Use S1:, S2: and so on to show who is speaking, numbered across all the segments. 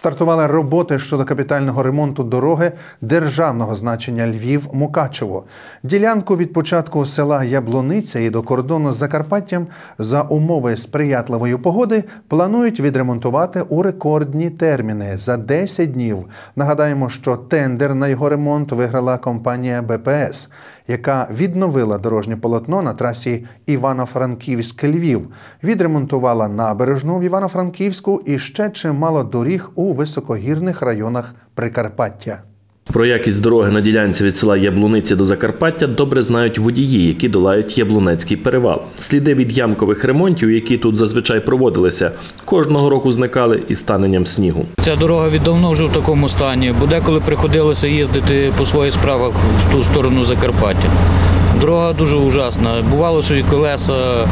S1: Стартували роботи щодо капітального ремонту дороги державного значення Львів-Мукачево. Ділянку від початку села Яблуниця і до кордону з Закарпаттям за умови сприятливої погоди планують відремонтувати у рекордні терміни за 10 днів. Нагадаємо, що тендер на його ремонт виграла компанія БПС, яка відновила дорожнє полотно на трасі Івано-Франківськ-Львів, відремонтувала набережну в Івано-Франківську і ще чимало доріг у високогірних районах Прикарпаття.
S2: Про якість дороги на ділянці від села Яблуниці до Закарпаття добре знають водії, які долають Яблунецький перевал. Сліди від ямкових ремонтів, які тут зазвичай проводилися, кожного року зникали із станенням снігу.
S3: Ця дорога віддавно вже в такому стані, бо деколи приходилося їздити по своїх справах в ту сторону Закарпаття. Дорога дуже ужасна. Бувало, що і колеса е,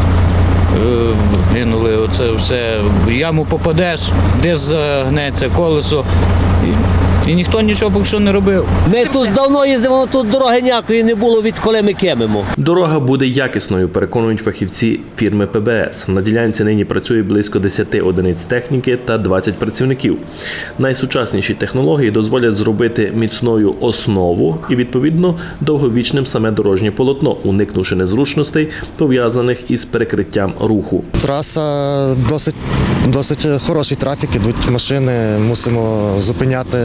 S3: гинули. Оце все. В яму попадеш, десь загнеться колесо. І, ніхто нічого поки що не робив.
S4: Ми тут давно їздимо, тут дороги ніякої не було, відколи ми кимимо.
S2: Дорога буде якісною, переконують фахівці фірми ПБС. На ділянці нині працює близько 10 одиниць техніки та 20 працівників. Найсучасніші технології дозволять зробити міцною основу і відповідно довговічним саме дорожнє полотно, уникнувши незручностей, пов'язаних із перекриттям руху.
S5: Траса досить, досить хороший трафік, ідуть машини, мусимо зупиняти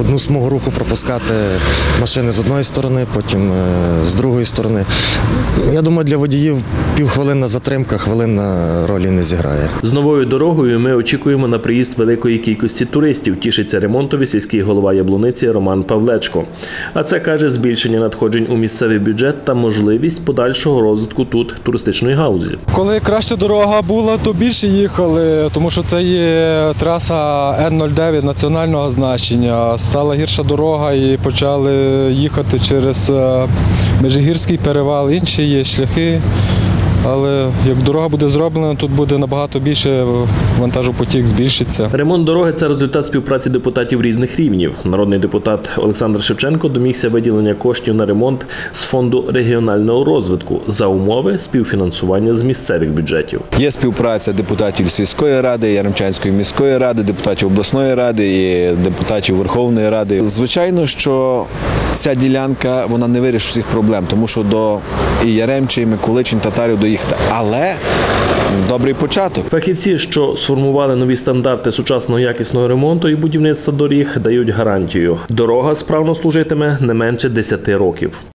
S5: одну смугу руху, пропускати машини з одної сторони, потім е, з другої сторони. Я думаю, для водіїв півхвилинна затримка, хвилина ролі не зіграє.
S2: З новою дорогою ми очікуємо на приїзд великої кількості туристів. Тішиться ремонтові сільський голова Яблуниці Роман Павлечко. А це каже збільшення надходжень у місцевий бюджет та можливість подальшого розвитку тут туристичної гаузі.
S6: Коли краща дорога була, то більше їхали, тому що це є траса Н-09 національного значення. Стала гірша дорога і почали їхати через е, Межигірський перевал, інші є шляхи. Але як дорога буде зроблена, тут буде набагато більше вантажопотік збільшиться.
S2: Ремонт дороги це результат співпраці депутатів різних рівнів. Народний депутат Олександр Шевченко домігся виділення коштів на ремонт з фонду регіонального розвитку за умови співфінансування з місцевих бюджетів.
S7: Є співпраця депутатів сільської ради, Яремчанської міської ради, депутатів обласної ради і депутатів Верховної Ради. Звичайно, що ця ділянка вона не вирішить всіх проблем, тому що до і Яремчий, і Миколичин, татарів доїхати. Але добрий початок.
S2: Фахівці, що сформували нові стандарти сучасного якісного ремонту і будівництва доріг, дають гарантію. Дорога справно служитиме не менше 10 років.